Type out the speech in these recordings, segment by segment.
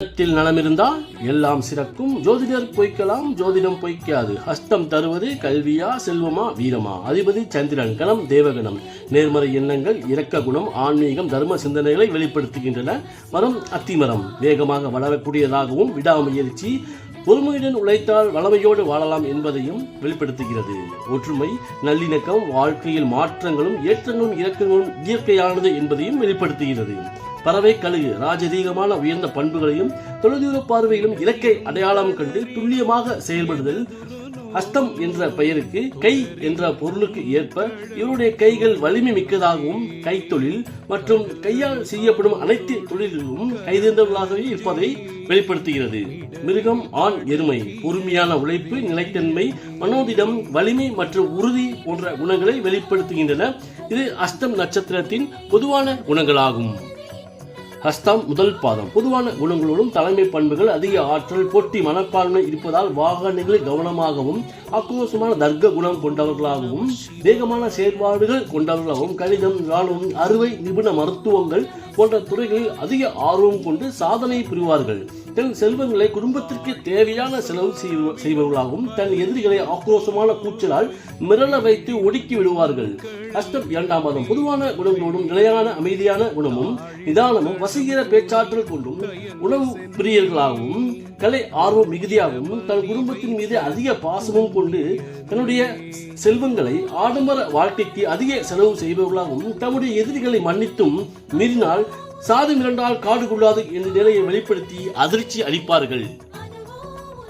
ஜோதிடத்தில் நலமிருந்தால் எல்லாம் சிறக்கும். ஜோதிடர் பொய்க்கலாம் ஜோதிடம் பொய்க்காது. ஹஸ்தம் தருவது கல்வியா செல்வமா வீரமா? அதிபதி சந்திரன் கணம் தேவகணம். நேர்மறை எண்ணங்கள் இரக்க குணம் ஆன்மீகம் தர்ம சிந்தனைகளை வெளிப்படுத்துகின்றன. மரம் அத்திமரம் வேகமாக வளரக்கூடியதாகவும் விடாமுயற்சி பொறுமையுடன் உழைத்தால் வளமையோடு வாழலாம் என்பதையும் வெளிப்படுத்துகிறது. ஒற்றுமை நல்லிணக்கம் வாழ்க்கையில் மாற்றங்களும் ஏற்றங்களும் இறக்கங்களும் இயற்கையானது என்பதையும் வெளிப்படுத்துகிறது. பறவை கழுகு ராஜதீகமான உயர்ந்த பண்புகளையும் தொலைதூர பார்வையிலும் இலக்கை அடையாளம் கண்டு துல்லியமாக செயல்படுதல் அஸ்தம் என்ற பெயருக்கு கை என்ற பொருளுக்கு ஏற்ப இவருடைய கைகள் வலிமை மிக்கதாகவும் கைத்தொழில் மற்றும் கையால் செய்யப்படும் அனைத்து தொழில்களும் கைதேர்ந்தவர்களாகவே இருப்பதை வெளிப்படுத்துகிறது. மிருகம் ஆண் எருமை பொறுமையான உழைப்பு நிலைத்தன்மை மனோதிடம் வலிமை மற்றும் உறுதி போன்ற குணங்களை வெளிப்படுத்துகின்றன. இது அஸ்தம் நட்சத்திரத்தின் பொதுவான குணங்களாகும். ஹஸ்தம் முதல் பாதம். பொதுவான குணங்களோடும் தலைமை பண்புகள் அதிக ஆற்றல் போட்டி மனப்பான்மை இருப்பதால் வாகனங்களில் கவனமாகவும் ஆக்ரோஷமான தர்க்க குணம் கொண்டவர்களாகவும் வேகமான செயற்பாடுகள் கொண்டவர்களாகவும் கணிதம் ராணுவம் அறுவை நிபுண மருத்துவங்கள் போன்ற துறைகளில் அதிக ஆர்வம் கொண்டு சாதனை புரிவார்கள். தன் செல்வங்களை குடும்பத்திற்கு தேவையான செலவு செய்பவர்களாகவும் தன் எதிரிகளை ஆக்ரோஷமான கூச்சலால் மிரள வைத்து ஒடுக்கி விடுவார்கள். அஷ்டம் இரண்டாம் மாதம் பொதுவான குணங்களோடும் நிலையான அமைதியான குணமும் நிதானமும் வசீகர பேச்சாற்றல் கொண்டும் உணவு பிரியர்களாகவும் கலை ஆர்வம் மிகுதியாகவும் தன் குடும்பத்தின் மீது அதிக பாசமும் கொண்டு தன்னுடைய செல்வங்களை ஆடம்பர வாழ்க்கைக்கு அதிக செலவு செய்பவர்களாகவும் தம்முடைய எதிரிகளை மன்னித்தும் மீறினால் சாது மிரண்டால் காடு கொள்ளாது என்ற நிலையை வெளிப்படுத்தி அதிர்ச்சி அளிப்பார்கள்.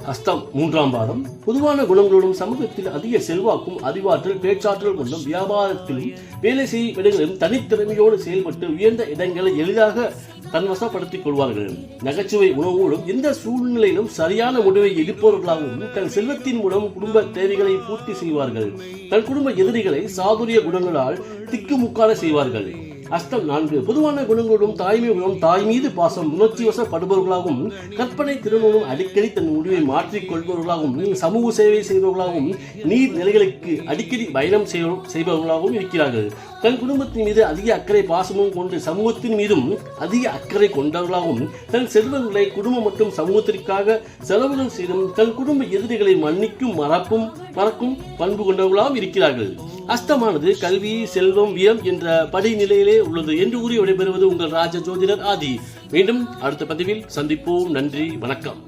ஹஸ்தம் மூன்றாம் பாதம். பொதுவான குணங்களோடும் சமூகத்தில் அதிக செல்வாக்கும் அறிவாற்றல் பேச்சாற்றல் கொண்டும் வியாபாரத்திலும் வேலை செய்யும் இடங்களிலும் தனித்திறமையோடு செயல்பட்டு உயர்ந்த இடங்களை எளிதாக தன்வசப்படுத்திக் கொள்வார்கள். நகைச்சுவை உணவோடும் எந்த சூழ்நிலையிலும் சரியான முடிவை எடுப்பவர்களாகவும் தன் செல்வத்தின் மூலம் குடும்ப தேவைகளை பூர்த்தி செய்வார்கள். தன் குடும்ப எதிரிகளை சாதுரிய குணங்களால் திக்குமுக்காட செய்வார்கள். அஷ்டம் நான்கு. பொதுவான குணங்களும் தாய்மை குணம் தாய் மீது பாசம் உணர்ச்சி வசப்படுபவர்களாகவும் கற்பனை திறனோடும் அடிக்கடி தன் முடிவை மாற்றிக் கொள்பவர்களாகவும் சமூக சேவை செய்பவர்களாகவும் நீர் நிலைகளுக்கு அடிக்கடி பயணம் செய்பவர்களாகவும் இருக்கிறார்கள். தன் குடும்பத்தின் மீது அதிக அக்கறை பாசமும் கொண்டு சமூகத்தின் மீதும் அதிக அக்கறை கொண்டவர்களாகவும் தன் செல்வங்களை குடும்பம் மற்றும் சமூகத்திற்காக செலவுகள் செய்தும் தன் குடும்ப எதிரிகளை மன்னிக்கும் மறப்பும் மறக்கும் பண்பு கொண்டவர்களாகவும் இருக்கிறார்கள். அஸ்தமானது கல்வி செல்வம் வியம் என்ற படிநிலையிலே உள்ளது என்று கூறி விடைபெறுவது உங்கள் ராஜ ஜோதிடர் ஆதி. மீண்டும் அடுத்த பதிவில் சந்திப்போம். நன்றி வணக்கம்.